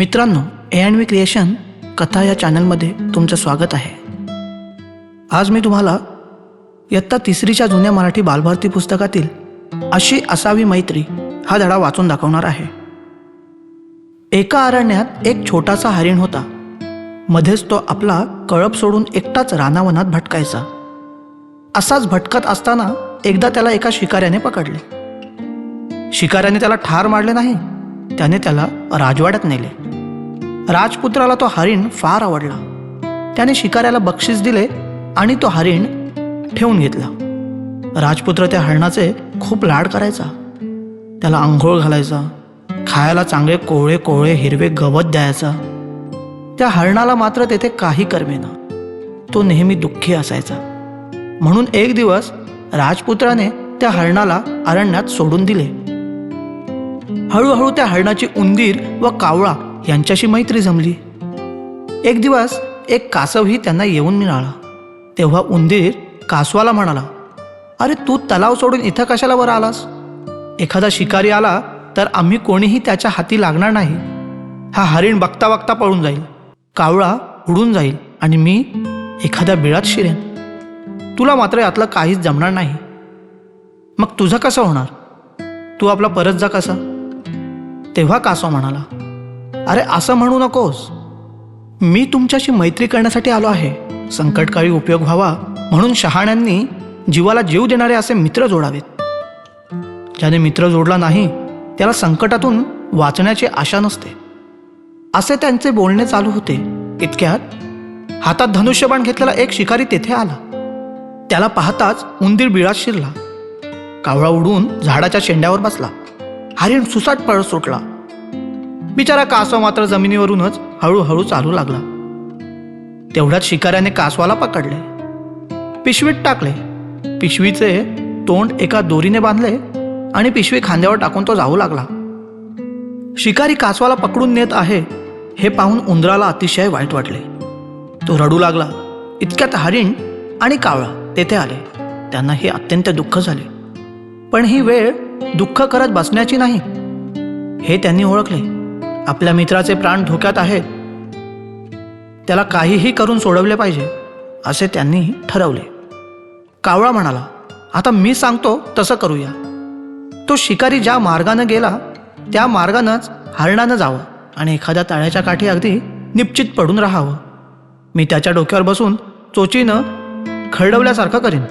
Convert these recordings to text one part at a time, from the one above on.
मित्रांनो A and we creation कथा या चॅनलमध्ये तुमचं स्वागत आहे. आज मी तुम्हाला इयत्ता तिसरीच्या जुन्या मराठी बालभारती पुस्तकातील अशी असावी मैत्री हा धडा वाचून दाखवणार आहे. एका अरण्यात एक छोटासा हरिण होता. मध्येच तो आपला कळप सोडून एकटाच रानावनात भटकायचा. असाच भटकत असताना एकदा त्याला एका शिकाऱ्याने पकडले. शिकाऱ्याने त्याला ठार मारले नाही त्याने त्याला राजवाड्यात नेले. राजपुत्राला तो हरिण फार आवडला. त्याने शिकाऱ्याला बक्षीस दिले आणि तो हरिण ठेवून घेतला. राजपुत्र त्या हरणाचे खूप लाड करायचा. त्याला आंघोळ घालायचा खायला चांगले कोवळे कोवळे हिरवे गवत द्यायचा. त्या हरणाला मात्र तेथे काही करमेना तो नेहमी दुःखी असायचा. म्हणून एक दिवस राजपुत्राने त्या हरणाला अरण्यात सोडून दिले. हळूहळू त्या हरणाची उंदीर व कावळा यांच्याशी मैत्री जमली. एक दिवस एक कासवही त्यांना येऊन मिळाला. तेव्हा उंदीर कासवाला म्हणाला अरे तू तलाव सोडून इथं कशाला वर आलास? एखादा शिकारी आला तर आम्ही कोणीही त्याच्या हाती लागणार नाही. हा हरिण बघता बघता पळून जाईल कावळा उडून जाईल आणि मी एखाद्या बिळात शिरेन. तुला मात्र यातलं काहीच जमणार नाही. मग तुझं कसं होणार? तू आपला परत जा कसा? तेव्हा कासव म्हणाला अरे असं म्हणू नकोस. मी तुमच्याशी मैत्री करण्यासाठी आलो आहे. संकटकाळी उपयोग व्हावा म्हणून शहाण्यांनी जीवाला जीव देणारे असे मित्र जोडावेत. ज्याने मित्र जोडला नाही त्याला संकटातून वाचण्याची आशा नसते. असे त्यांचे बोलणे चालू होते. इतक्यात हातात धनुष्यबाण घेतलेला एक शिकारी तेथे आला. त्याला पाहताच उंदीर बिळात शिरला. कावळा उडून झाडाच्या शेंड्यावर बसला. हरिण सुसाट पळत सुटला. बिचारा कासवा मात्र जमिनीवरूनच हळूहळू चालू लागला. तेवढ्यात शिकाऱ्याने कासवाला पकडले. पिशवीत टाकले. पिशवीचे तोंड एका दोरीने बांधले आणि पिशवी खांद्यावर टाकून तो जाऊ लागला. शिकारी कासवाला पकडून नेत आहे हे पाहून उंदराला अतिशय वाईट वाटले. तो रडू लागला. इतक्यात हरिण आणि कावळा तेथे आले. त्यांना हे अत्यंत दुःख झाले. पण ही वेळ दुःख करत बसण्याची नाही. हे त्यांनी ओळखले. आपल्या मित्राचे प्राण धोक्यात आहेत. त्याला काहीही करून सोडवले पाहिजे असे त्यांनी ठरवले. कावळा म्हणाला आता मी सांगतो तसं करूया. तो शिकारी ज्या मार्गानं गेला त्या मार्गानंच हरणानं जावं आणि एखाद्या तळ्याच्या काठी अगदी निश्चित पडून राहावं. मी त्याच्या डोक्यावर बसून चोचीनं खरडवल्यासारखं करीन.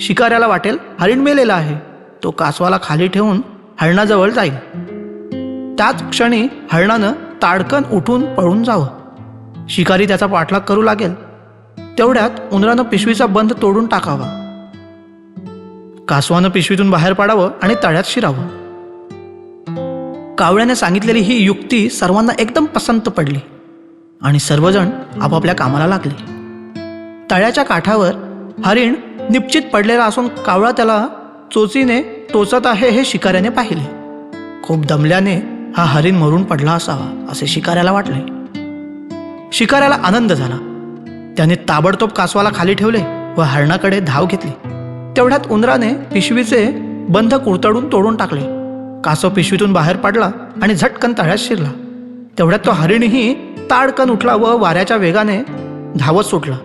शिकाऱ्याला वाटेल हरिण मेलेला आहे. तो कासवाला खाली ठेवून हरणाजवळ जाईल. त्याच क्षणी हरणानं ताडकन उठून पळून जावं. शिकारी त्याचा पाठलाग करू लागेल. तेवढ्यात उंदरानं पिशवीचा बंद तोडून टाकावा. कासवानं पिशवीतून बाहेर पाडावं आणि तळ्यात शिरावं. कावळ्याने सांगितलेली ही युक्ती सर्वांना एकदम पसंत पडली आणि सर्वजण आपापल्या कामाला लागले. तळ्याच्या काठावर हरिण निश्चित पडलेला असून कावळा त्याला चोचीने टोचत आहे हे शिकाऱ्याने पाहिले. खूप दमल्याने हा हरिण मरून पडला असावा असे शिकाऱ्याला वाटले. शिकाऱ्याला आनंद झाला. त्याने ताबडतोब कासवाला खाली ठेवले व हरणाकडे धाव घेतली. तेवढ्यात उंदराने पिशवीचे बंध कुरतडून तोडून टाकले. कासव पिशवीतून बाहेर पडला आणि झटकन तळ्यात शिरला. तेवढ्यात तो हरिणही ताडकन उठला व वाऱ्याच्या वेगाने धावत सुटला.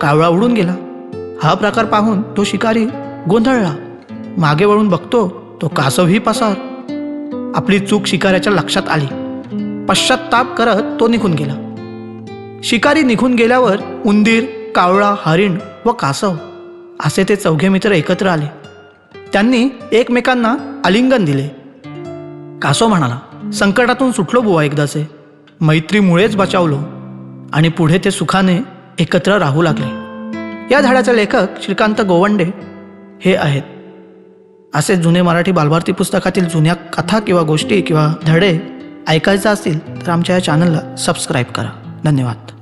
कावळा उडून गेला. हा प्रकार पाहून तो शिकारी गोंधळला. मागे वळून बघतो तो कासवही पसार. आपली चूक शिकाऱ्याच्या लक्षात आली. पश्चाताप करत तो निघून गेला. शिकारी निघून गेल्यावर उंदीर कावळा हरिण व कासव असे ते चौघे मित्र एकत्र आले. त्यांनी एकमेकांना आलिंगन दिले. कासव म्हणाला संकटातून सुटलो बुवा एकदाचे. मैत्रीमुळेच बचावलो आणि पुढे ते सुखाने एकत्र राहू लागले. या झाडाचे लेखक श्रीकांत गोवंडे हे आहेत. असे जुने मराठी बालभारती पुस्तकातील जुन्या कथा किंवा गोष्टी किंवा धडे ऐकायचं असतील तर आमच्या या चॅनलला सबस्क्राईब करा. धन्यवाद.